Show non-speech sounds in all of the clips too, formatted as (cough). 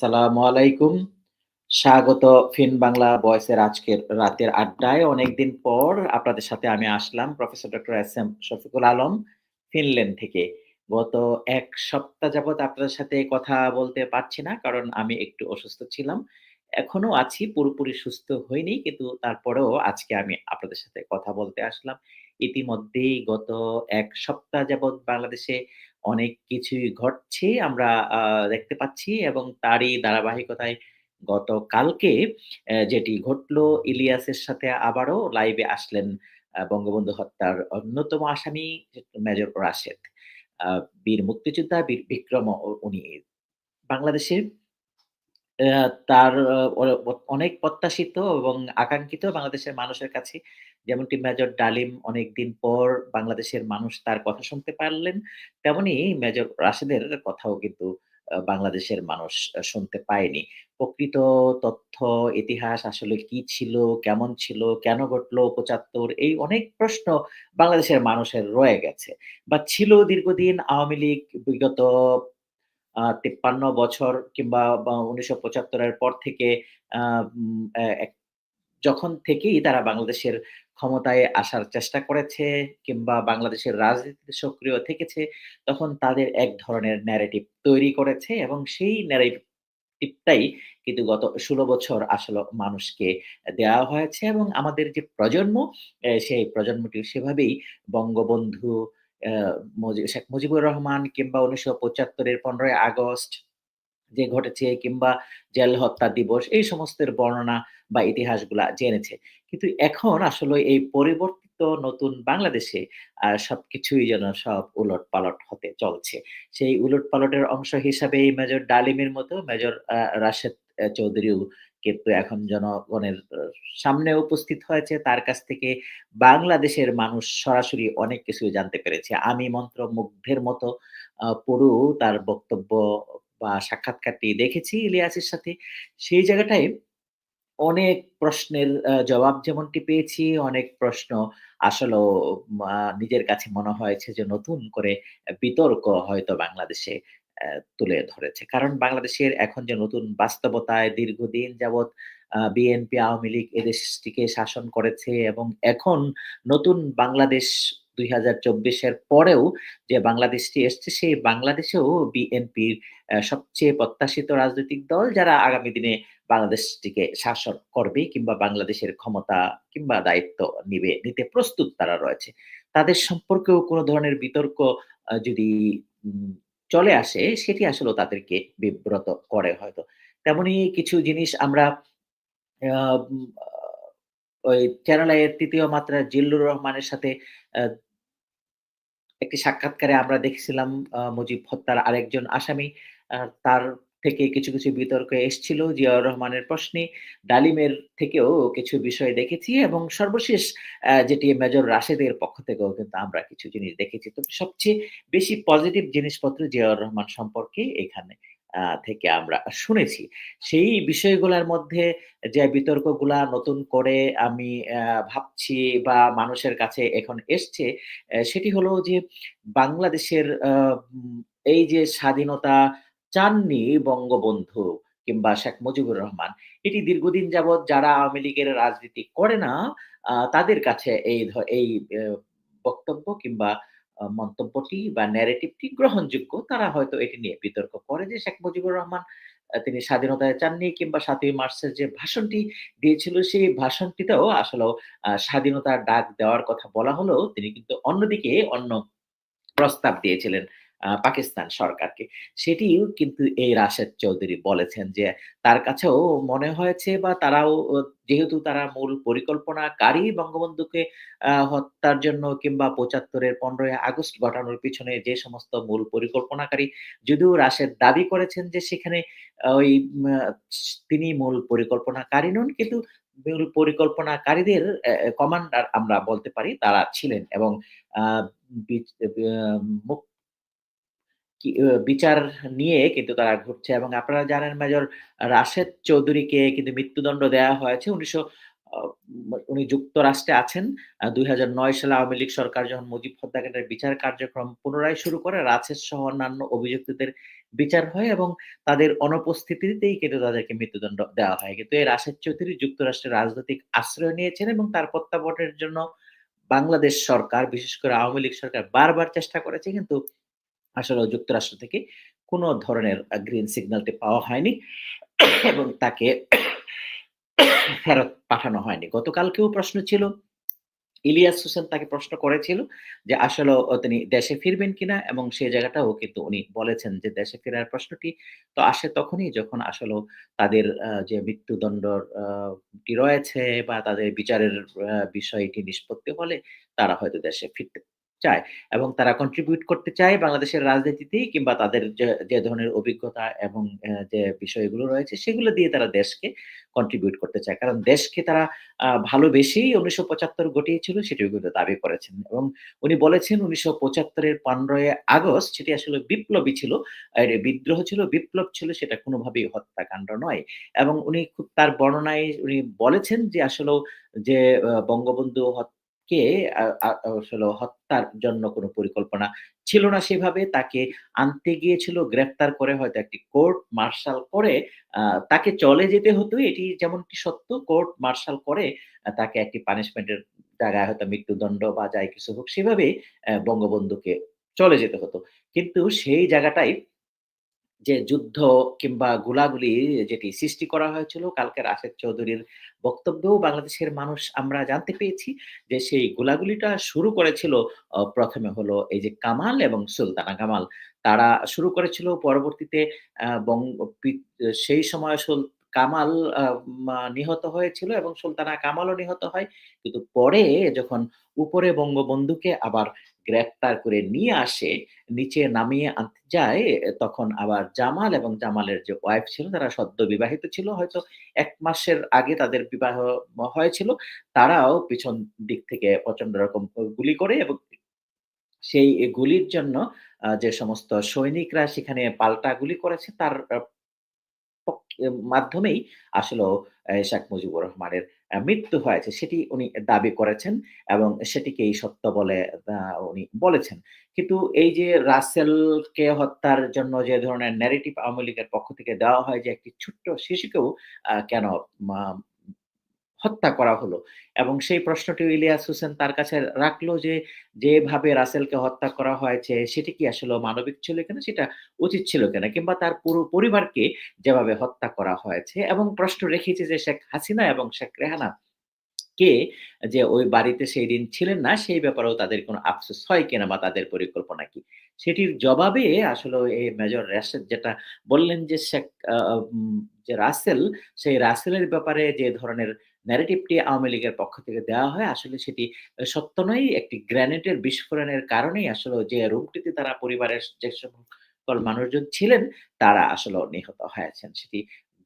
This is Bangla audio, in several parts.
আসসালামু আলাইকুম। স্বাগত ফিন বাংলা ভয়েসের আজকের রাতের আড্ডায়। অনেকদিন পর আপনাদের সাথে আমি আসলাম, professor doctor S M Shafiqul Alam, Finland থেকে। গত ১ সপ্তাহ যাবৎ আপনাদের সাথে কথা বলতে পারছি না। কারণ আমি একটু অসুস্থ ছিলাম। এখনও আছি, পুরোপুরি সুস্থ হইনি। কিন্তু তারপরেও আজকে আমি আপনাদের সাথে কথা বলতে আসলাম। ইতিমধ্যেই গত এক সপ্তাহ যাবৎ বাংলাদেশে অনেক কিছুই ঘটছে আমরা দেখতে পাচ্ছি এবং তারই ধারাবাহিকতায় গতকালকে যেটি ঘটলো ইলিয়াসের সাথে আবারও লাইভে আসলেন বঙ্গবন্ধু হত্যার অন্যতম আসামি মেজর রাশেদ। বীর মুক্তিযোদ্ধা, বীর বিক্রম উনি বাংলাদেশে তার অনেক প্রত্যাশিত এবং আকাঙ্ক্ষিত বাংলাদেশের মানুষের কাছে যেমনটি মেজর ডালিম অনেকদিন পর বাংলাদেশের মানুষ তার কথা শুনতে পারলেন, তেমনি মেজর রাশেদের কথাও কিন্তু বাংলাদেশের মানুষ শুনতে পায়নি। প্রকৃত তথ্য, ইতিহাস আসলে কি ছিল, কেমন ছিল, কেন ঘটলো ৭৫ এই অনেক প্রশ্ন বাংলাদেশের মানুষের রয়ে গেছে বা ছিল দীর্ঘদিন আওয়ামী লীগ বিগত ৫৩ বছর কিংবা উনিশশো পঁচাত্তরের পর থেকে এক যখন থেকেই তারা বাংলাদেশের ক্ষমতায় আসার চেষ্টা করেছে কিংবা বাংলাদেশের রাজনীতিতে সক্রিয় থেকেছে, তখন তাদের এক ধরনের ন্যারেটিভ তৈরি করেছে এবং সেই ন্যারেটিভ টাই কিন্তু গত ১৬ বছর আসলে মানুষকে দেওয়া হয়েছে এবং আমাদের যে প্রজন্ম, সেই প্রজন্মটি সেভাবেই বঙ্গবন্ধু শেখ মুজিবুর রহমান কিংবা উনিশশো পঁচাত্তরের পনেরোই আগস্ট যে ঘটেছে কিংবা জেল হত্যা দিবস এই সমস্তের বর্ণনা বা ইতিহাসগুলা জেনেছে। কিন্তু এখন আসলে এই পরিবর্তিত নতুন বাংলাদেশে সবকিছুই যেন সব উলটপালট হতে চলছে। সেই উলটপালটের অংশ হিসাবেই মেজর ডালিমের মতো মেজর রাশেদ চৌধুরীও কিন্তু এখন জনগণের সামনে উপস্থিত হয়েছে। তার কাছ থেকে বাংলাদেশের মানুষ সরাসরি অনেক কিছু জানতে পেরেছে। আমি মন্ত্র মুগ্ধের মতো পুরো তার বক্তব্য বা সাক্ষাৎকারটি দেখেছি ইলিয়াসের সাথে। সেই জায়গাটায় অনেক প্রশ্নের জবাব যেমনটি পেয়েছি, অনেক প্রশ্ন আসলেও মা নিজের কাছে মনে হয়েছে যে নতুন করে বিতর্ক হয়তো বাংলাদেশে তুলে ধরেছে। কারণ বাংলাদেশের এখন যে নতুন বাস্তবতায় দীর্ঘদিন যাবৎ বিএনপি, আওয়ামী লীগ এদেশটিকে শাসন করেছে এবং এখন নতুন বাংলাদেশ ২০২৪ এর পরেও যে বাংলাদেশটি এসছে সেই বাংলাদেশেও বিএনপির সবচেয়ে প্রত্যাশিত রাজনৈতিক দল যারা আগামী দিনে বাংলাদেশটিকে শাসন করবে কিংবা বাংলাদেশের ক্ষমতা কিংবা দায়িত্ব নিবে, নিতে প্রস্তুত তারা রয়েছে। তাদের সম্পর্কেও কোন ধরনের বিতর্ক যদি চলে আসে, সেটি আসলে তাদেরকে বিব্রত করে হয়তো। তেমনি কিছু জিনিস আমরা ওই চ্যানেল আই এর ৩য় মাত্রার জিল্লুর রহমানের সাথে একটি সাক্ষাৎকারে আমরা দেখেছিলাম মুজিব হত্যার আরেকজন আসামি। তার থেকে কিছু, কিছু বিতর্ক এসেছিল জিয়াউর রহমানের প্রশ্নে। ডালিমের থেকেও কিছু বিষয় দেখেছি এবং সর্বশেষ যেটি মেজর রাশেদের পক্ষ থেকেও কিন্তু আমরা কিছু জিনিস দেখেছি। তো সবচেয়ে বেশি পজিটিভ জিনিসপত্র জিয়াউর রহমান সম্পর্কে এখানে থেকে আমরা শুনেছি। সেই বিষয়গুলোর মধ্যে যে বিতর্কগুলা নতুন করে আমি ভাবছি বা মানুষের কাছে এখন এসছে, সেটি হলো যে বাংলাদেশের এই যে স্বাধীনতা চাননি বঙ্গবন্ধু কিংবা শেখ মুজিবুর রহমান। এটি দীর্ঘদিন যাবৎ যারা আওয়ামী লীগের রাজনীতি করে না, তাদের কাছে এই এই বক্তব্য কিংবা মন্তব্যটি বা ন্যারেটিভটি গ্রহণযোগ্য। তারা হয়তো এটি নিয়ে বিতর্ক করে যে শেখ মুজিবুর রহমান তিনি স্বাধীনতায় চাননি কিংবা ৭ই মার্চের যে ভাষণটি দিয়েছিল সেই ভাষণটিতেও আসলেও আ স্বাধীনতার ডাক দেওয়ার কথা বলা হলেও তিনি কিন্তু অন্যদিকে অন্য প্রস্তাব দিয়েছিলেন পাকিস্তান সরকারকে। সেটিও কিন্তু এই রাশেদ চৌধুরী বলেছেন যে, তার কাছেও মনে হয়েছে বা তারাও যেহেতু তারা মূল পরিকল্পনাকারী বঙ্গবন্ধুকে হত্যার জন্য কিংবা পঁচাত্তরের পনেরোই আগস্ট ঘটানোর পিছনে যে সমস্ত মূল পরিকল্পনাকারী, যদিও রাশেদ দাবি করেছেন যে সেখানে ওই তিনি মূল পরিকল্পনাকারী নন, কিন্তু মূল পরিকল্পনাকারীদের কমান্ডার আমরা বলতে পারি, তারা ছিলেন এবং, আ বিচ আ মুক কি অ বিচার নিয়ে কিন্তু তারা ঘুরছে এবং আপনারা জানেন মেজর রাশেদ চৌধুরীকে কিন্তু মৃত্যুদণ্ড দেয়া হয়েছে উনিশশো উনি যুক্তরাষ্ট্রে আছেন। ২০০৯ সালে আওয়ামী লীগ সরকার যখন মুজিব হত্যাকাণ্ডের বিচার কার্যক্রম পুনরায় শুরু করে, রাসেল সহ অন্যান্য অভিযুক্তদের বিচার হয় এবং তাদের অনুপস্থিতিতেই কিন্তু তাদেরকে মৃত্যুদণ্ড দেওয়া হয়। কিন্তু এই রাশেদ চৌধুরী যুক্তরাষ্ট্রের রাজনৈতিক আশ্রয় নিয়েছেন এবং তার প্রত্যাবর্তনের জন্য বাংলাদেশ সরকার, বিশেষ করে আওয়ামী লীগ সরকার বারবার চেষ্টা করেছে কিন্তু আসলেও যুক্তরাষ্ট্র থেকে কোনো ধরনের গ্রিন সিগন্যালটি পাওয়া হয়নি (coughs) এবং তাকে (coughs) ফেরত পাঠানো হয়নি। গতকালকেও প্রশ্ন ছিল, ইলিয়াস হোসেন তাকে প্রশ্ন করেছিল যে আসলেও ও তিনি দেশে ফিরবেন কিনা এবং সেই জায়গাটাও কিন্তু উনি বলেছেন যে দেশে ফেরার প্রশ্নটি তো আসে তখনই যখন আসলেও তাদের যে মৃত্যুদণ্ড রয়েছে বা তাদের বিচারের বিষয়টি নিষ্পত্তি হলে তারা হয়তো দেশে ফিরতে চায় এবং তারা কন্ট্রিবিউট করতে চায় বাংলাদেশের রাজনীতিতেই কিংবা তাদের যে, ধরনের অভিজ্ঞতা এবং যে বিষয়গুলো রয়েছে সেগুলো দিয়ে তারা দেশকে কন্ট্রিবিউট করতে চায়। কারণ দেশকে তারা ভালোবেসেই ১৯৭৫ গঠিয়েছিল সেটিও কিন্তু দাবি করেছেন এবং উনি বলেছেন ১৯৭৫ এর ১৫ ই আগস্ট সেটি আসলে বিপ্লবী ছিল। বিদ্রোহ ছিল, বিপ্লব ছিল সেটা কোনোভাবেই হত্যাকাণ্ড নয়। এবং উনি খুব তার বর্ণনায় উনি বলেছেন যে আসলেও যে বঙ্গবন্ধু হত কে আসলে হত্যার জন্য কোন পরিকল্পনা ছিল না সেভাবে। তাকে আনতে গিয়েছিল, গ্রেফতার করে হয়তো একটি কোর্ট মার্শাল করে তাকে চলে যেতে হতো এটি যেমন কি সত্য কোর্ট মার্শাল করে তাকে একটি পানিশমেন্টের জায়গায় হয়তো মৃত্যুদণ্ড বা যাই কিছু হোক সেভাবেই অ্যা বঙ্গবন্ধুকে চলে যেতে হতো। কিন্তু সেই জায়গাটাই যে যুদ্ধ কিংবা গোলাগুলি যেটি সৃষ্টি করা হয়েছিল, কালকে রাশেদ চৌধুরীর বক্তব্যেও বাংলাদেশের মানুষ আমরা জানতে পেয়েছি যে সেই গোলাগুলিটা শুরু করেছিল প্রথমে হলো এই যে কামাল এবং সুলতানা কামাল। তারা শুরু করেছিল পরবর্তীতে সেই সময় কামাল নিহত হয়েছিল এবং সুলতানা কামালও নিহত হয়। কিন্তু পরে যখন উপরে বঙ্গবন্ধুকে আবার গ্রেফতার করে নিয়ে আসে, নিচে নামিয়ে আনতে যায় তখন আবার জামাল এবং জামালের যে ওয়াইফ ছিল তারা সদ্য বিবাহিত ছিল। হয়তো এক মাসের আগে তাদের বিবাহ হয়েছিল। তারাও পিছন দিক থেকে প্রচণ্ড রকম গুলি করে এবং সেই গুলির জন্য যে সমস্ত সৈনিকরা সেখানে পাল্টা গুলি করেছে তার মাধ্যমেই আসলে শেখ মুজিবুর রহমানের মৃত্যু হয়েছে সেটি উনি দাবি করেছেন এবং সেটিকেই সত্য বলে উনি বলেছেন। কিন্তু এই যে রাসেলকে হত্যার জন্য যে ধরনের ন্যারেটিভ আওয়ামী লীগের পক্ষ থেকে দেওয়া হয় যে একটি ছোট্ট শিশুকেও কেন হত্যা করা হলো এবং সেই প্রশ্নটি ইলিয়াস হোসেন তার কাছে রাখল যে, যেভাবে রাসেলকে হত্যা করা হয়েছে সেটি কি আসলে মানবিক ছিল কিনা? সেটা উচিত ছিল কিনা? কিংবা তার পুরো পরিবারকে যেভাবে হত্যা করা হয়েছে এবং প্রশ্ন রেখেছে যে শেখ হাসিনা এবং শেখ রেহানা কে যে ওই বাড়িতে সেই দিন ছিলেন না সেই ব্যাপারেও তাদের কোনো আফসোস হয় কিনা বা তাদের পরিকল্পনা কি? সেটির জবাবে আসলে এই মেজর রাশেদ যেটা বললেন যে শেখ যে রাসেল, সেই রাসেলের ব্যাপারে যে ধরনের ন্যারেটিভটি আওয়ামী লীগের পক্ষ থেকে দেওয়া হয় আসলে সেটি সত্য নয়। একটি গ্রেনেডের বিস্ফোরণের কারণেই আসলে যে রুমটিতে তারা পরিবারের যে সকল মানুষজন ছিলেন, তারা আসলেও নিহত হয়েছেন। সেটি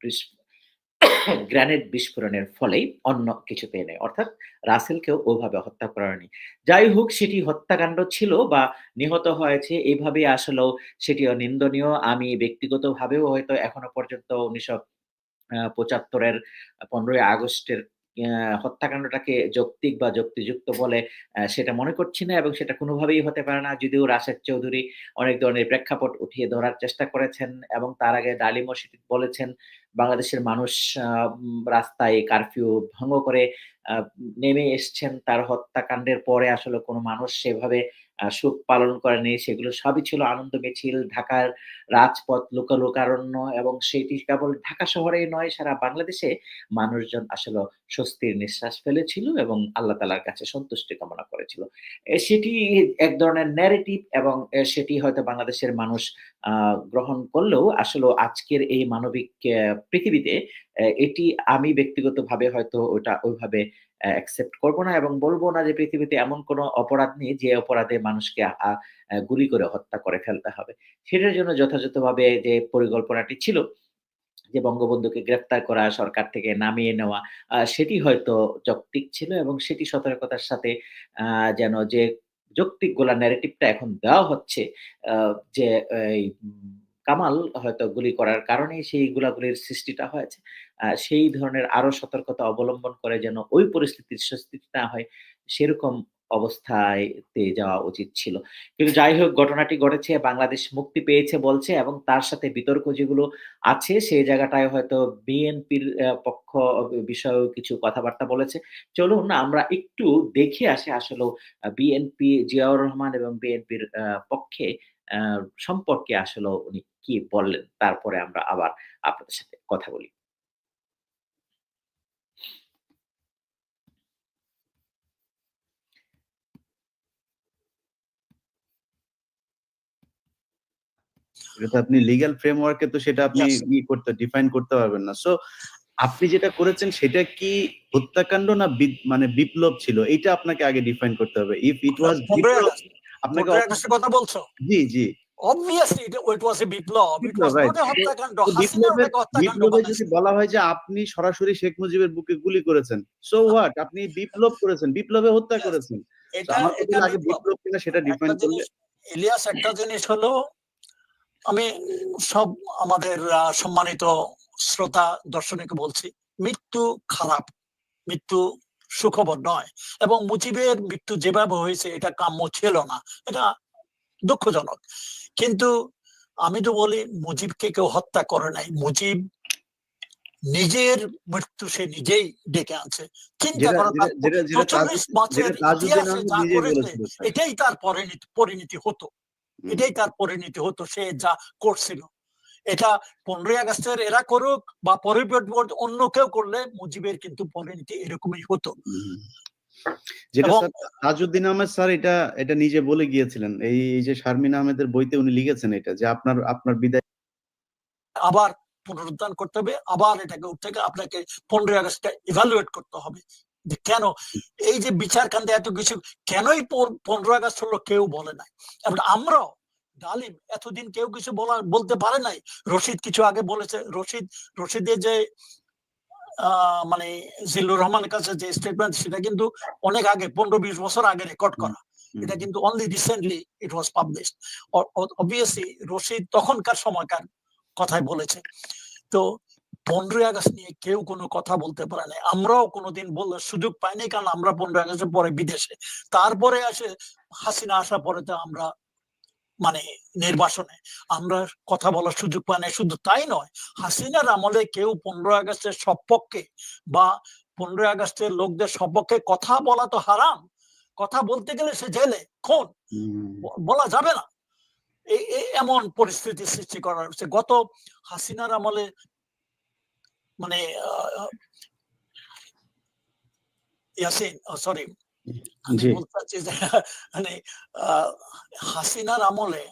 বিস, (coughs) গ্রেনেড বিস্ফোরণের ফলেই অন্য কিছুতেই নয়। অর্থাৎ রাসেলকেও ওভাবে হত্যা করা হয়নি। যাই হোক, সেটি হত্যাকাণ্ড ছিল বা নিহত হয়েছে এভাবেই আসলেও সেটিও নিন্দনীয়। আমি ব্যক্তিগতভাবেও হয়তো এখনও পর্যন্ত ১৯০০ আ ৭৫ এর ১৫ই আগস্টের হত্যাকাণ্ডটাকে যৌক্তিক বা যুক্তিযুক্ত বলে সেটা মনে করছি না এবং সেটা কোনোভাবেই হতে পারে না। যদিও রাশেদ চৌধুরী অনেক ধরনের প্রেক্ষাপট উঠিয়ে ধরার চেষ্টা করেছেন এবং তার আগে ডালিম সেটি বলেছেন, বাংলাদেশের মানুষ রাস্তায় কারফিউ ভঙ্গ করে নেমে এসছেন। তার হত্যাকাণ্ডের পরে আসলে কোনো মানুষ সেভাবে শোক পালন করেনি। সেগুলো সবই ছিল আনন্দ মিছিল। ঢাকার রাজপথ লোক লোকারণ্য এবং সেটি কেবল ঢাকা শহরেই নয়, সারা বাংলাদেশে মানুষজন আসলে স্বস্তির নিঃশ্বাস ফেলেছিল এবং আল্লাহ তাআলার কাছে সন্তুষ্টি কামনা করেছিল। সেটি এক ধরনের ন্যারেটিভ এবং সেটি হয়তো বাংলাদেশের মানুষ গ্রহণ করলেও আসলে আজকের এই মানবিক পৃথিবীতে এটি আমি ব্যক্তিগতভাবে হয়তো ওটা ওইভাবে অ্যাকসেপ্ট করব না এবং বলব না যে পৃথিবীতে এমন কোন অপরাধ নেই যে অপরাধে মানুষকে গুলি করে হত্যা করে ফেলতে হবে। সেটার জন্য যথাযথভাবে যে পরিকল্পনাটি ছিল যে বঙ্গবন্ধুকে গ্রেফতার করা, সরকার থেকে নামিয়ে নেওয়া সেটি হয়তো যৌক্তিক ছিল এবং সেটি সতর্কতার সাথে যেন যে যৌক্তিক গোলা ন্যারেটিভটা এখন দেওয়া হচ্ছে যে কামাল হয়তো গুলি করার কারণেই সেই গুলাগুলির সৃষ্টিটা হয়েছে। সেই ধরনের আরও সতর্কতা অবলম্বন করে যেন ওই পরিস্থিতির সৃষ্টি না হয়, সেরকম অবস্থায় যাওয়া উচিত ছিল। কিন্তু যাই হোক ঘটনাটি ঘটেছে, বাংলাদেশ মুক্তি পেয়েছে বলছে এবং তার সাথে বিতর্ক যেগুলো আছে সেই জায়গাটায় হয়তো বিএনপির পক্ষ বিষয়েও কিছু কথাবার্তা বলেছে। চলুন আমরা একটু দেখে আসি আসলেও আ বিএনপি জিয়াউর রহমান এবং বিএনপির পক্ষে সম্পর্কে আসলেও উনি কি বললেন? তারপরে আমরা আবার আপনাদের সাথে কথা বলি। এটা আপনি লিগ্যাল ফ্রেমওয়ার্ক তো সেটা আপনি ই করতে ডিফাইন করতে পারবেন না। সো আপনি যেটা করেছেন সেটা কি হত্যাকাণ্ড না মানে বিপ্লব ছিল? এইটা আপনাকে আগে ডিফাইন করতে হবে। ইফ ইট ওয়াজ বিপ্লব আপনাকে কথা বলছো? জি, জি। বিপ্লব। হত্যাকাণ্ড। বিপ্লবে যদি বলা হয় যে আপনি সরাসরি শেখ মুজিবের বুকে গুলি করেছেন। So what? আপনি বিপ্লব করেছেন, বিপ্লবে হত্যা করেছেন। আমার এটা আগে বিপ্লব। বিপ্লব কিনা সেটা ডিফাইন করলে ইলিয়াস একটা জিনিস হলো আমি সব আমাদের সম্মানিত শ্রোতা দর্শনীকে বলছি, মৃত্যু খারাপ। মৃত্যু সুখবর নয়। এবং মুজিবের মৃত্যু যেভাবে হয়েছে এটা কাম্য ছিল না। এটা দুঃখজনক। কিন্তু আমি তো বলি মুজিবকে কেউ হত্যা করে নাই। মুজিব নিজের মৃত্যু সে নিজেই ডেকে আনছে। চিন্তা করো যেটা তার যেটা যেটা তাজু ৪৪ বছরের যেটা তাজউদ্দিন ইতিহাসে আহমেদ যা নিজেই করেছে বলেছিল স্যার। এটাই তার পরিণতি হতো। এটাই তার পরিণতি হতো। সে যা করছিল। এটা ১৫ই আগস্টের এরা করুক বা পরিবর্তে অন্য কেউ করলে মুজিবের কিন্তু পরিণতি এরকমই হতো। যেটা তাজউদ্দিন আহমেদ স্যার এটা এটা নিজে বলে গিয়েছিলেন। এই যে শারমিন আহমেদের বইতে উনি লিখেছেন এটা যে আপনার আপনার বিদায় আবার পুনরুদ্ধার করতে হবে। আবার এটাকে উঠতে থেকে আপনাকে ১৫ই আগস্টটা ইভালুয়েট করতে হবে। যে কেন এই যে বিচার কাণ্ডে এত কিছু কেনই পন ১৫ আগস্ট হলো কেউ বলে নাই। এবং আমরাও ডালিম এতদিন কেউ কিছু বলার বলতে পারে নাই। রশিদ কিছু আগে বলেছে। রশিদ রশিদের যে মানে জিল্লুর রহমানের কাছে যে স্টেটমেন্ট সেটা কিন্তু অনেক আগে ১৫-২০ বছর আগে রেকর্ড করা। এটা কিন্তু only recently it was published. Uh uh Rashid তখনকার সময়কার কথাই বলেছে। তো ১৫ই আগস্ট নিয়ে কেউ কোনো কথা বলতে পারে নাই। আমরাও কোনোদিন বলার সুযোগ পাইনি কারণ আমরা ১৫ই আগস্টের পরে বিদেশে। তারপরে আসে হাসিনা আসার পরে তো আমরা মানে নির্বাসনে আমরা কথা বলার সুযোগ পাই নাই। শুধু তাই নয়, হাসিনার আমলে কেউ ১৫ই আগস্টের সপক্ষে বা ১৫ই আগস্টের লোকদের সপক্ষে কথা বলা তো হারাম। কথা বলতে গেলে সে জেলে, খুন। বলা যাবে না। এমন পরিস্থিতি সৃষ্টি করা হয়েছে। গত হাসিনার আমলে মানে ইয়াসিন সরি মানে হাসিনার আমলে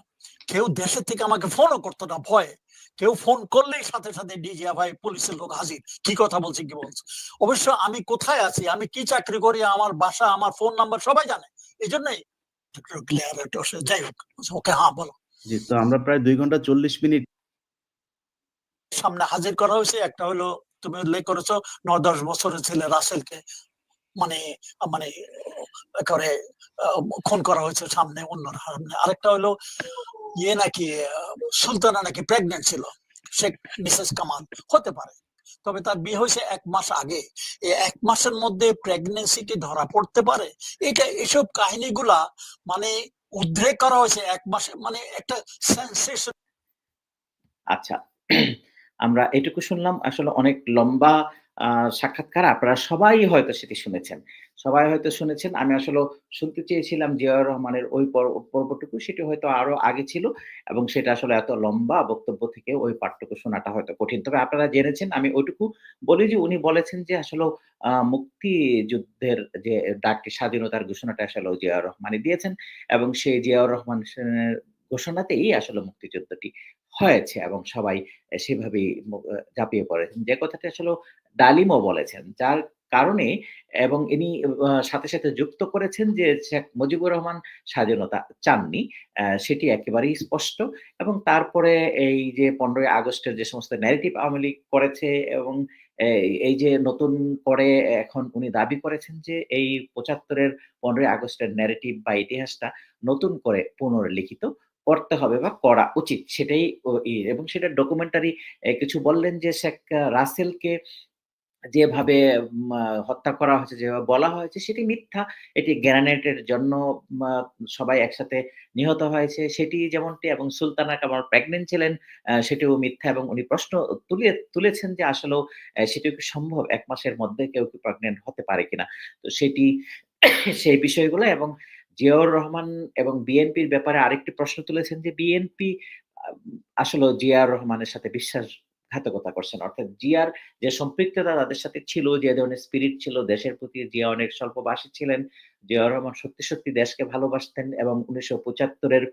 কেউ দেশের থেকে আমাকে ফোনও করতো না ভয়ে। কেউ ফোন করলেই সাথে, সাথে ডিজিএফআই পুলিশের লোক হাজির। কি কথা বলছে, কি বলছে। অবশ্য আমি কোথায় আছি, আমি কি চাকরি করি, আমার বাসা, আমার ফোন নাম্বার সবাই জানে। এই জন্যই যাই হোক। ওকে হ্যাঁ, বলো। জি, তো আমরা প্রায় দুই ঘণ্টা ৪০ মিনিট সামনে হাজির করা হয়েছে। একটা হলো তুমি উল্লেখ করেছ ন দশ বছরের ছেলে রাসেলকে মানে মানে করে খুন করা হয়েছে সামনে অন্যর সামনে। আরেকটা হলো ইয়ে নাকি, সুলতানা নাকি প্রেগন্যান্ট ছিল। শেখ মিসেস কামাল হতে পারে। তবে তার বিয়ে হয়েছে ১ মাস আগে। ১ মাসের মধ্যে প্রেগন্যান্সি কি ধরা পড়তে পারে? এটা, এসব কাহিনীগুলা মানে উদ্রেক করা হয়েছে ১ মাসে মানে একটা সেনসেশন আচ্ছা। আমরা এটুকু শুনলাম, আসলে অনেক লম্বা সাক্ষাৎকার, আপনারা সবাই হয়তো সেটি শুনেছেন। সবাই হয়তো শুনেছেন। আমি আসলে শুনতে চেয়েছিলাম জিয়াউর রহমানের ওই পর, পর্বটুকু, সেটি হয়তো আরও আগে ছিল এবং সেটা আসলে এত লম্বা বক্তব্য থেকে ওই পাঠটুকু শোনাটা হয়তো কঠিন। তবে আপনারা জেনেছেন, আমি ওইটুকু বলি যে উনি বলেছেন যে আসলে মুক্তিযুদ্ধের যে ডাকটি, স্বাধীনতার ঘোষণাটা আসলে জিয়াউর রহমানই দিয়েছেন এবং সেই জিয়াউর রহমান ঘোষণাতেই আসলে মুক্তিযুদ্ধটি হয়েছে এবং সবাই সেভাবেই ঝাঁপিয়ে পড়েছেন। যে কথাটি আসলেও ডালিমও বলেছেন। যার কারণে এবং ইনি সাথে, সাথে যুক্ত করেছেন যে শেখ মুজিবুর রহমান স্বাধীনতা চাননি। সেটি একেবারেই স্পষ্ট এবং তারপরে এই যে ১৫ই আগস্টের যে সমস্ত ন্যারেটিভ আওয়ামী লীগ করেছে এবং এই এই যে নতুন করে এখন উনি দাবি করেছেন যে এই পঁচাত্তরের পনেরোই আগস্টের ন্যারেটিভ বা ইতিহাসটা নতুন করে পুনর্লিখিত করতে হবে বা করা উচিত সেটাই এবং সেটা ডকুমেন্টারি কিছু বললেন যে শেখ রাসেলকে যেভাবে হত্যা করা হয়েছে, যেভাবে বলা হয়েছে সেটি মিথ্যা। এটি গ্রেনেডের জন্য সবাই একসাথে নিহত হয়েছে সেটি যেমনটি এবং সুলতানা কামাল প্রেগনেন্ট ছিলেন সেটিও মিথ্যা এবং উনি প্রশ্ন তুলে তুলেছেন যে আসলেও সেটিও কি সম্ভব এক মাসের মধ্যে কেউ কি প্রেগনেন্ট হতে পারে কিনা? তো সেটি সেই বিষয়গুলো এবং জিয়াউর রহমান এবং বিএনপির ব্যাপারে আরেকটি প্রশ্ন তুলেছেন যে বিএনপি আসলে জিয়াউর রহমানের সাথে বিশ্বাসঘাতকতা করছেন। অর্থাৎ জিয়ার যে সম্পৃক্ততা তাদের সাথে ছিল, যে ধরনের স্পিরিট ছিল দেশের প্রতি জিয়া অনেক স্বল্পবাসী ছিলেন। জিয়াউর রহমান সত্যি, সত্যি দেশকে ভালোবাসতেন এবং ১৯৭৫ এর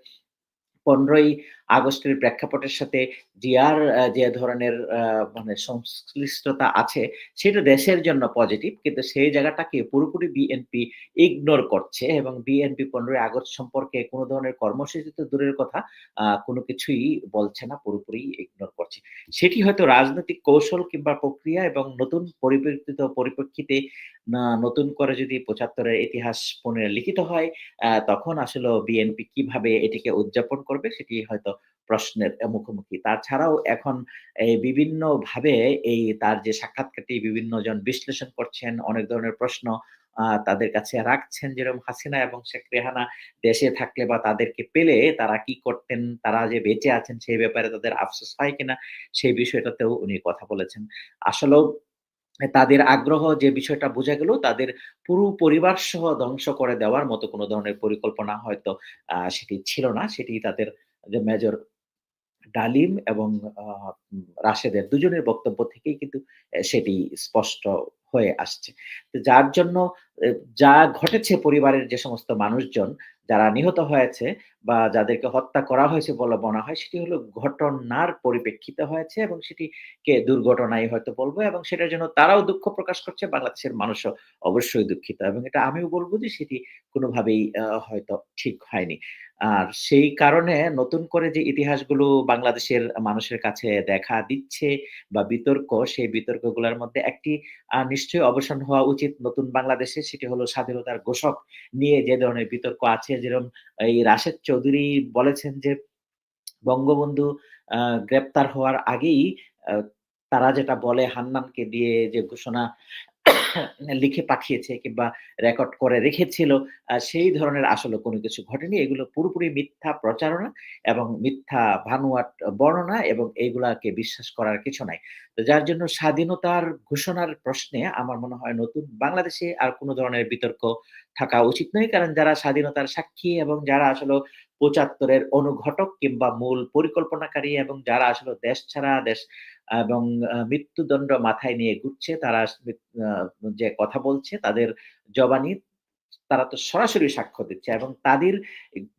১৫ই আগস্টের প্রেক্ষাপটের সাথে জিয়ার যে ধরনের মানে সংশ্লিষ্টতা আছে সেটা দেশের জন্য পজিটিভ। কিন্তু সেই জায়গাটাকে পুরোপুরি বিএনপি ইগনোর করছে এবং বিএনপি ১৫ই আগস্ট সম্পর্কে কোনো ধরনের কর্মসূচি তো দূরের কথা, কোন কিছুই বলছে না, পুরোপুরি ইগনোর করছে। সেটি হয়তো রাজনৈতিক কৌশল কিংবা প্রক্রিয়া এবং নতুন পরিবর্তিত পরিপ্রেক্ষিতে নতুন করে যদি ৭৫ এর ইতিহাস পুনরালিখিত হয়, আ তখন আসলে বিএনপি কীভাবে এটিকে উদযাপন করবে সেটি হয়তো প্রশ্নের মুখোমুখি। তাছাড়াও এখন এই বিভিন্নভাবে এই তার যে সাক্ষাৎকারটি বিভিন্নজন বিশ্লেষণ করছেন, অনেক ধরনের প্রশ্ন তাদের কাছে রাখছেন। যেরকম হাসিনা এবং শেখ রেহানা দেশে থাকলে বা তাদেরকে পেলে তারা কি করতেন? তারা যে বেঁচে আছেন সেই ব্যাপারে তাদের আফসোস হয় কিনা? সেই বিষয়টাতেও উনি কথা বলেছেন। আসলেও তাদের আগ্রহ যে বিষয়টা বোঝা গেল তাদের পুরো পরিবার সহ ধ্বংস করে দেওয়ার মতো কোনো ধরনের পরিকল্পনা হয়তো সেটি ছিল না। সেটি তাদের মেজর ডালিম এবং রাশেদের দুজনের বক্তব্য থেকেই কিন্তু সেটি স্পষ্ট হয়ে আসছে। যার জন্য যা ঘটেছে পরিবারের যে সমস্ত মানুষজন, যারা নিহত হয়েছে বা যাদেরকে হত্যা করা হয়েছে বলে মনে হয় সেটি হলো ঘটনার পরিপ্রেক্ষিতে হয়েছে এবং সেটিকে দুর্ঘটনাই হয়তো বলব এবং সেটার জন্য তারাও দুঃখ প্রকাশ করছে, বাংলাদেশের মানুষও অবশ্যই দুঃখিত এবং এটা আমিও বলব যে সেটি কোনভাবেই হয়তো ঠিক হয়নি। আর সেই কারণে নতুন করে যে ইতিহাসগুলো বাংলাদেশের মানুষের কাছে দেখা দিচ্ছে বা বিতর্ক, সেই বিতর্কগুলার মধ্যে একটি নিশ্চয়ই অবসান হওয়া উচিত নতুন বাংলাদেশে। সেটি হলো স্বাধীনতার ঘোষক নিয়ে যে ধরনের বিতর্ক আছে যেরকম এই রাশেদ চৌধুরী বলেছেন যে বঙ্গবন্ধু গ্রেপ্তার হওয়ার আগেই তারা যেটা বলে হান্নানকে দিয়ে যে ঘোষণা লিখে পাঠিয়েছে কিংবা রেকর্ড করে রেখেছিল, সেই ধরনের আসলে কোনো কিছু ঘটেনি। এগুলো পুরোপুরি মিথ্যা প্রচারণা এবং মিথ্যা ভানুয়াট বর্ণনা এবং এইগুলাকে বিশ্বাস করার কিছু নাই। তো যার জন্য স্বাধীনতার ঘোষণার প্রশ্নে আমার মনে হয় নতুন বাংলাদেশে আর কোনো ধরনের বিতর্ক থাকা উচিত নয়। কারণ যারা স্বাধীনতার সাক্ষী এবং যারা আসলেও ৭৫ এর অনুঘটক কিংবা মূল পরিকল্পনাকারী এবং যারা আসলে দেশ ছাড়া, দেশ, এবং মৃত্যুদণ্ড মাথায় নিয়ে ঘুরছে, তারা যে কথা বলছে, তাদের জবানি তারা তো সরাসরি সাক্ষ্য দিচ্ছে এবং তাদের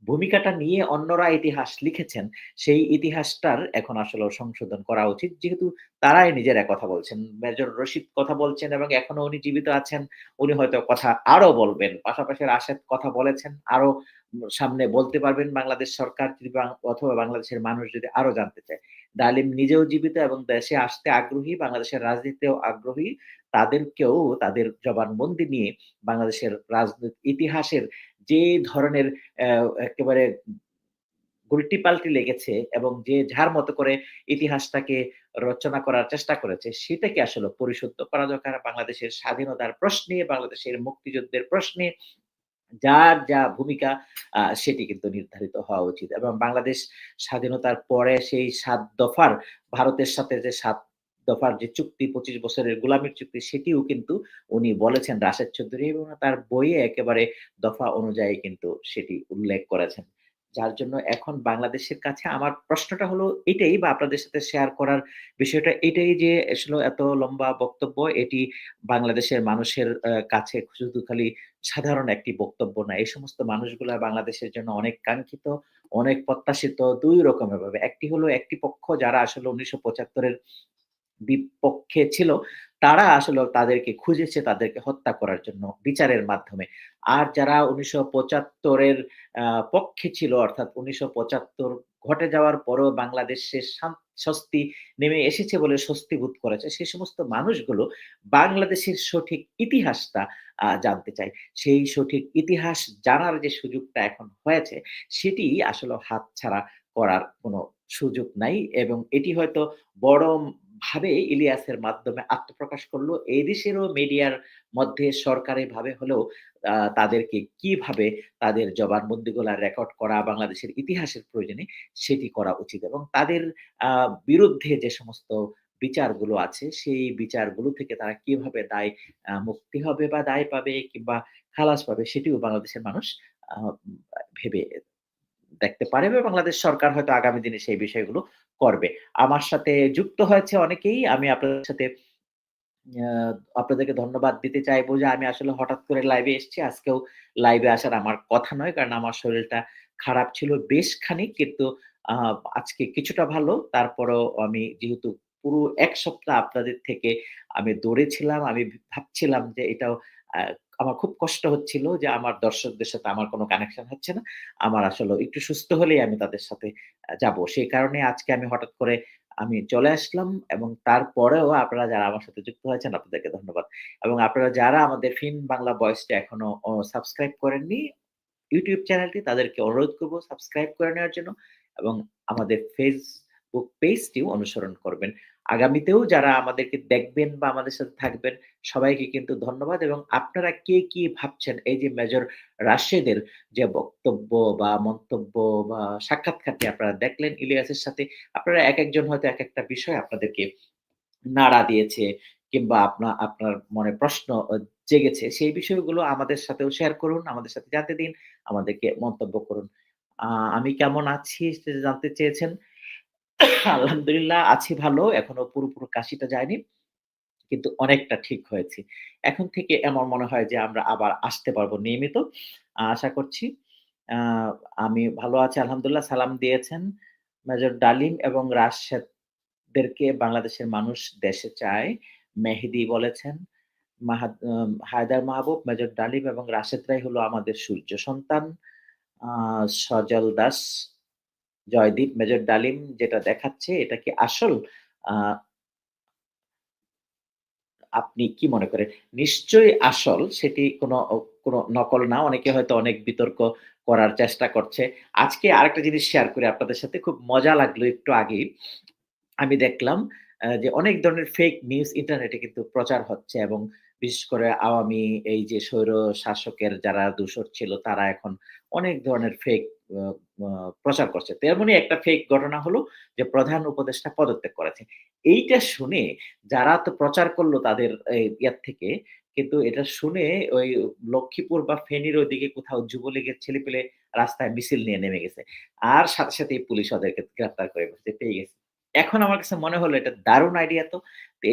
ভূমিকাটা নিয়ে অন্যরা ইতিহাস লিখেছেন, সেই ইতিহাসটার এখন আসলেও সংশোধন করা উচিত। যেহেতু তারাই নিজেরা কথা বলছেন। মেজর রশিদ কথা বলছেন এবং এখনও উনি জীবিত আছেন। উনি হয়তো কথা আরও বলবেন। পাশাপাশি রাশেদ কথা বলেছেন। আরও সামনে বলতে পারবেন বাংলাদেশ সরকার যদি অথবা বাংলাদেশের মানুষ যদি আরও জানতে চায়। ডালিম নিজেও জীবিত এবং দেশে আসতে আগ্রহী, বাংলাদেশের রাজনীতিতেও আগ্রহী। তাদেরকেও তাদের জবানবন্দি নিয়ে বাংলাদেশের রাজনীত ইতিহাসের যে ধরনের একেবারে উল্টি-পাল্টি লেগেছে এবং যে যার মতো করে ইতিহাসটাকে রচনা করার চেষ্টা করেছে, সেটাকে আসলে পরিশুদ্ধ করা দরকার। বাংলাদেশের স্বাধীনতার প্রশ্নে, বাংলাদেশের মুক্তিযুদ্ধের প্রশ্নে যার যা ভূমিকা সেটি কিন্তু নির্ধারিত হওয়া উচিত এবং বাংলাদেশ স্বাধীনতার পরে সেই সাত দফার ভারতের সাথে যে ৭ দফার যে চুক্তি ২৫ বছরের গোলামীর চুক্তি সেটিও কিন্তু উনি বলেছেন রাশেদ চৌধুরী এবং তার বইয়ে একেবারে দফা অনুযায়ী কিন্তু সেটি উল্লেখ করেছেন। যার জন্য এখন বাংলাদেশের কাছে আমার প্রশ্নটা হলো এটাই বা আপনাদের সাথে শেয়ার করার বিষয়টা এটাই যে আসলে এত লম্বা বক্তব্য এটি বাংলাদেশের মানুষের কাছে শুধু খালি সাধারণ একটি বক্তব্য না। এই সমস্ত মানুষগুলা বাংলাদেশের জন্য অনেক কাঙ্ক্ষিত, অনেক প্রত্যাশিত দুই রকমের ভাবে। একটি হলো একটি পক্ষ যারা আসলে ১৯৭৫ এর বিপক্ষে ছিল, তারা আসলে তাদেরকে খুঁজেছে তাদেরকে হত্যা করার জন্য বিচারের মাধ্যমে। আর যারা উনিশশো আ পক্ষে ছিল অর্থাৎ ১৯৭৫ ঘটে যাওয়ার পরও বাংলাদেশের স্বস্তি নেমে এসেছে বলে স্বস্তি বোধ করেছে সেই সমস্ত মানুষগুলো বাংলাদেশের সঠিক ইতিহাসটা জানতে চায় সেই সঠিক ইতিহাস জানার যে সুযোগটা এখন হয়েছে সেটি আসলে হাতছাড়া করার কোনো সুযোগ নাই এবং এটি হয়তো বড় ভাবে ইলিয়াসের মাধ্যমে আত্মপ্রকাশ করল। এই দেশেরও মিডিয়ার মধ্যে সরকারি ভাবে হলেও তাদেরকে কীভাবে তাদের জবানবন্দিগুলা রেকর্ড করা, বাংলাদেশের ইতিহাসের প্রয়োজনে সেটি করা উচিত এবং তাদের বিরুদ্ধে যে সমস্ত বিচারগুলো আছে, সেই বিচারগুলো থেকে তারা কীভাবে দায় মুক্তি হবে বা দায় পাবে কিংবা খালাস পাবে, সেটিও বাংলাদেশের মানুষ ভেবে দেখতে পারে এবং বাংলাদেশ সরকার হয়তো আগামী দিনে সেই বিষয়গুলো করবে। আমার সাথে যুক্ত হয়েছে অনেকেই, আমি আপনাদের সাথে আপনাদেরকে ধন্যবাদ দিতে চাইব যে আমি আসলে হঠাৎ করে লাইভে এসেছি। আজকেও লাইভে আসার আমার কথা নয়, কারণ আমার শরীরটা খারাপ ছিল বেশ খানিক, কিন্তু আজকে কিছুটা ভালো। তারপরও আমি যেহেতু পুরো এক সপ্তাহ আপনাদের থেকে আমি দৌড়েছিলাম, আমি ভাবছিলাম যে এটাও আমার খুব কষ্ট হচ্ছিল যে আমার দর্শকদের সাথে আমার কোনো কানেকশন হচ্ছে না। আমার আসলে একটু সুস্থ হলেই আমি তাদের সাথে যাব। সেই কারণে আজকে আমি হঠাৎ করে আমি চলে আসলাম এবং তারপরেও আপনারা যারা আমার সাথে যুক্ত হয়েছেন, আপনাদেরকে ধন্যবাদ। এবং আপনারা যারা আমাদের ফিন বাংলা ভয়েসটা এখনও সাবস্ক্রাইব করেননি ইউটিউব চ্যানেলটি তাদেরকে অনুরোধ করব সাবস্ক্রাইব করে নেওয়ার জন্য এবং আমাদের ফেসবুক পেজটিও অনুসরণ করবেন। আগামীতেও যারা আমাদেরকে দেখবেন বা আমাদের সাথে থাকবেন, সবাইকে কিন্তু ধন্যবাদ এবং আপনারা কে কি ভাবছেন? এই যে মেজর রাশেদের যে বক্তব্য বা মন্তব্য বা সাক্ষাৎকারটি আপনারা দেখলেন ইলিয়াসের সাথে, আপনারা এক একজন হয়তো এক একটা বিষয় আপনাদেরকে নাড়া দিয়েছে কিংবা আপনার আপনার মনে প্রশ্ন জেগেছে, সেই বিষয়গুলো আমাদের সাথেও শেয়ার করুন, আমাদের সাথে জানতে দিন, আমাদেরকে মন্তব্য করুন। আমি কেমন আছি জানতে চেয়েছেন। আলহামদুলিল্লাহ আছি ভালো, এখনও পুরোপুরি কাশিটা যায়নি, কিন্তু অনেকটা ঠিক হয়েছে। এখন থেকে এমন মনে হয় যে আমরা আবার আসতে পারব নিয়মিত। আশা করছি আমি ভালো আছি, আলহামদুলিল্লাহ, সালাম দিয়েছেন মেজর ডালিম এবং রাশেদদেরকে বাংলাদেশের মানুষ দেশে চায়, মেহেদি বলেছেন হায়দার মাহবুব, মেজর ডালিম এবং রাশেদরাই হলো আমাদের সূর্য সন্তান সজল দাস জয়দীপ মেজর ডালিম যেটা দেখাচ্ছে, এটা কি আসল? আপনি কি মনে করেন? নিশ্চয়ই আসল, সেটি কোনো কোনো নকল না, অনেকে হয়তো অনেক বিতর্ক করার চেষ্টা করছে। আজকে আরেকটা জিনিস শেয়ার করে আপনাদের সাথে, খুব মজা লাগল একটু আগেই। আমি দেখলাম যে অনেক ধরনের ফেক নিউজ ইন্টারনেটে কিন্তু প্রচার হচ্ছে এবং বিশেষ করে আওয়ামী, এই যে স্বৈর শাসকের যারা দূষর ছিল, তারা এখন অনেক ধরনের ফেক প্রচার করছে। তেমনি একটা ফেক ঘটনা হলো যে প্রধান উপদেষ্টা পদত্যাগ করেছে। এইটা শুনে যারা তো প্রচার করল তাদের ইয়ার থেকে কিন্তু এটা শুনে ওই লক্ষ্মীপুর বা ফেনীর ওইদিকে কোথাও যুবলীগের ছেলেপেলে রাস্তায় মিছিল নিয়ে নেমে গেছে। আর সাথে সাথে পুলিশ ওদেরকে গ্রেফতার করে ফেলছে, পেয়ে গেছে। এখন আমার কাছে মনে হলো এটা দারুণ আইডিয়া তো।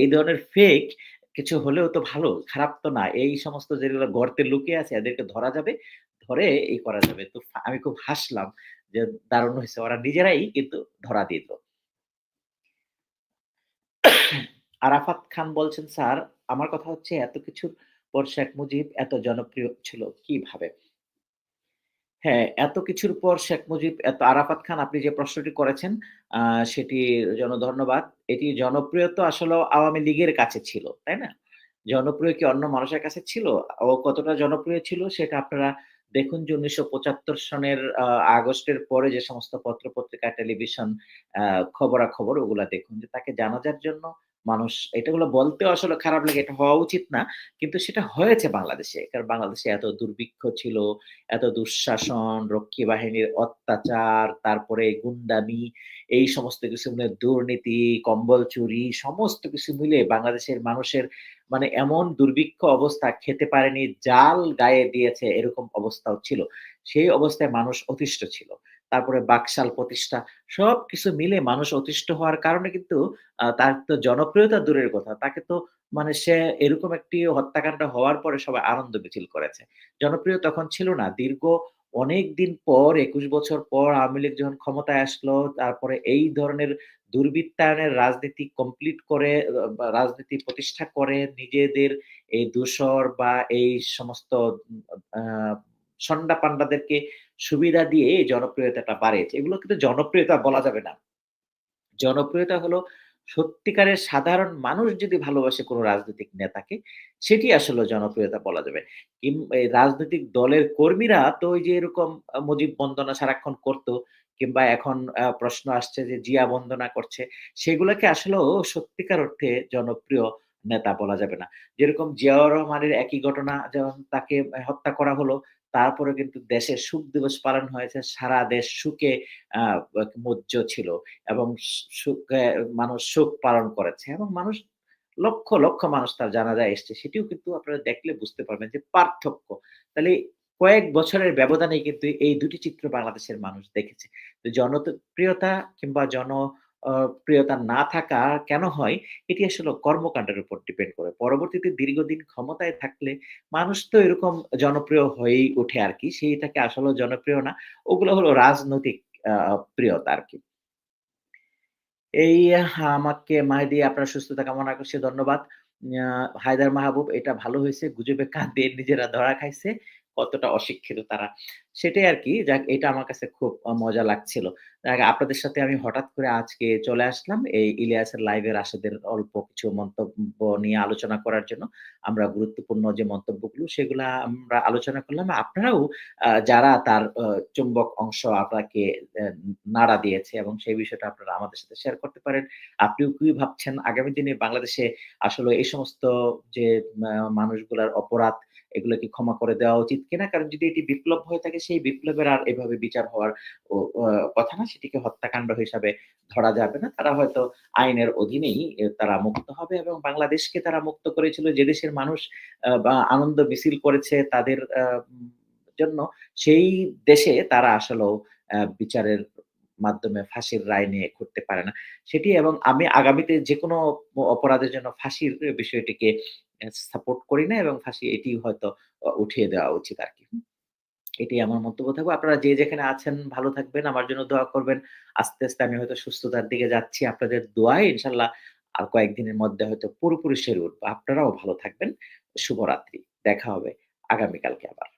এই ধরনের ফেক কিছু হলেও তো ভালো খারাপ তো না। এই সমস্ত যেগুলো গর্তে লুকিয়ে আছে এদেরকে ধরা যাবে। ধরে এই করা যাবে। তো আমি খুব হাসলাম যে দারুণ হয়েছে, ওরা নিজেরাই কিন্তু ধরা দিল। আরাফাত খান বলছেন, স্যার, আমার কথা হচ্ছে এত কিছুর পর শেখ মুজিব এত জনপ্রিয় ছিল কীভাবে? হ্যাঁ এত কিছুর পর শেখ মুজিব, এত, আরাফাত খান, আপনি যে প্রশ্নটি করেছেন সেটির জন্য ধন্যবাদ। এটি জনপ্রিয় তো আসলে আওয়ামী লীগের কাছে ছিল, তাই না? জনপ্রিয় কি অন্য মানুষের কাছে ছিল? ও কতটা জনপ্রিয় ছিল, সেটা আপনারা দেখুন যে উনিশশো পঁচাত্তর সনের আগস্টের পরে যে সমস্ত পত্র পত্রিকা টেলিভিশন খবরাখবর ওগুলা দেখুন যে তাকে জানাজার জন্য মানুষ, এটাগুলো বলতে আসলে খারাপ লাগে, এটা হওয়া উচিত না। কিন্তু সেটা হয়েছে বাংলাদেশে, কারণ বাংলাদেশে এত দুর্ভিক্ষ ছিল, এত দুঃশাসন, রক্ষী বাহিনীর অত্যাচার, তারপরে গুন্ডামি, এই সমস্ত কিছু মিলে দুর্নীতি, কম্বল চুরি, সমস্ত কিছু মিলে বাংলাদেশের মানুষের মানে এমন দুর্ভিক্ষ অবস্থা খেতে পারেনি, জাল গায়ে দিয়েছে এরকম অবস্থাও ছিল। সেই অবস্থায় মানুষ অতিষ্ঠ ছিল। তারপরে বাকশাল প্রতিষ্ঠা, সবকিছু মিলে মানুষ অতিষ্ঠ হওয়ার কারণে কিন্তু তার তো জনপ্রিয়তা দূরের কথা। তাকে তো মানে সে এরকম একটি হত্যাকাণ্ড হওয়ার পরে সবাই আনন্দ মিছিল করেছে। জনপ্রিয় তখন ছিল না। দীর্ঘ অনেক দিন পর, একুশ বছর পর আওয়ামী লীগ যখন ক্ষমতায় আসলো, তারপরে এই ধরনের দুর্বৃত্তায়নের রাজনীতি কমপ্লিট করে রাজনীতি প্রতিষ্ঠা করে, নিজেদের এই দূষর বা এই সমস্ত সন্ডা পান্ডাদেরকে সুবিধা দিয়ে জনপ্রিয়তাটা বাড়িয়েছে এগুলো কিন্তু জনপ্রিয়তা বলা যাবে না। জনপ্রিয়তা হলো সত্যিকারের সাধারণ মানুষ যদি ভালোবাসে কোনো রাজনৈতিক নেতাকে, সেটি আসলে জনপ্রিয়তা বলা যাবে। রাজনৈতিক দলের কর্মীরা তো ওই যে এরকম মুজিব বন্দনা সারাক্ষণ করতো কিংবা এখন প্রশ্ন আসছে যে জিয়া বন্দনা করছে। সেগুলাকে আসলেও সত্যিকার অর্থে জনপ্রিয় নেতা বলা যাবে না। যেরকম জিয়াউর রহমানের একই ঘটনা যেমন তাকে হত্যা করা হলো। তারপরে কিন্তু দেশে শোক দিবস পালন হয়েছে। সারা দেশ সুখে মজ্জ ছিল এবং সুখে মানুষ শোক পালন করেছে এবং মানুষ লক্ষ, লক্ষ মানুষ তার জানাজায় এসছে। সেটিও কিন্তু আপনারা দেখলে বুঝতে পারবেন যে পার্থক্য। তাহলে কয়েক বছরের ব্যবধানে কিন্তু এই দুটি চিত্র বাংলাদেশের মানুষ দেখেছে। জনপ্রিয়তা কিংবা জন প্রিয়তা না থাকা কেন হয়? এটি আসলে কর্মকাণ্ডের উপর ডিপেন্ড করে। পরবর্তীতে দীর্ঘদিন ক্ষমতায় থাকলে মানুষ তো এরকম জনপ্রিয় হয়েই ওঠে আর আরকি। সেইটাকে আসলে জনপ্রিয় না। ওগুলো হলো রাজনৈতিক প্রিয়তা আরকি। এই, আমাকে মাহি আপনার সুস্থতা কামনা করছি। ধন্যবাদ। হায়দার মাহবুব, এটা ভালো হয়েছে গুজবে কান দিয়ে নিজেরা ধরা খাইছে। কতটা অশিক্ষিত তারা। সেটাই আর কি যাক, এটা আমার কাছে খুব মজা লাগছিল। আপনাদের সাথে আমি হঠাৎ করে আজকে চলে আসলাম এই ইলিয়াসের লাইভে রাশেদের অল্প কিছু মন্তব্য নিয়ে আলোচনা করার জন্য। আমরা গুরুত্বপূর্ণ যে মন্তব্যগুলো, সেগুলা আমরা আলোচনা করলাম। আপনারাও যারা তার চুম্বক অংশ আপনাকে নাড়া দিয়েছে এবং সেই বিষয়টা আপনারা আমাদের সাথে শেয়ার করতে পারেন। আপনিও কি ভাবছেন আগামী দিনে বাংলাদেশে আসলে এই সমস্ত যে মানুষগুলার অপরাধ এগুলো কি ক্ষমা করে দেওয়া উচিত কিনা? কারণ যদি এটি বিপ্লব হয়ে থাকে সেই বিপ্লবের আর এভাবে বিচার হওয়ার কথা না। সেটিকে হত্যাকাণ্ড হিসাবে ধরা যাবে না। তারা হয়তো আইনের অধীনেই তারা মুক্ত হবে এবং বাংলাদেশকে তারা মুক্ত করেছিল যে দেশের মানুষ আনন্দ মিছিল করেছে তাদের জন্য, সেই দেশে তারা আসলেও বিচারের মাধ্যমে ফাঁসির রায় নিয়ে ঘুরতে পারে না। সেটি এবং আমি আগামীতে যেকোনো অ অপরাধের জন্য ফাঁসির বিষয়টিকে সাপোর্ট করি না এবং ফাঁসি এটি হয়তো উঠিয়ে দেওয়া উচিত আরকি। হুম? এটাই আমার মন্তব্য থাকবে। আপনারা যে যেখানে আছেন ভালো থাকবেন। আমার জন্য দোয়া করবেন। আস্তে, আস্তে আমি হয়তো সুস্থতার দিকে যাচ্ছি। আপনাদের দোয়ায় ইনশাল্লাহ আর কয়েকদিনের মধ্যে হয়তো পুরোপুরি সেরে উঠবো। আপনারাও ভালো থাকবেন। শুভরাত্রি। দেখা হবে আগামীকালকে আবার।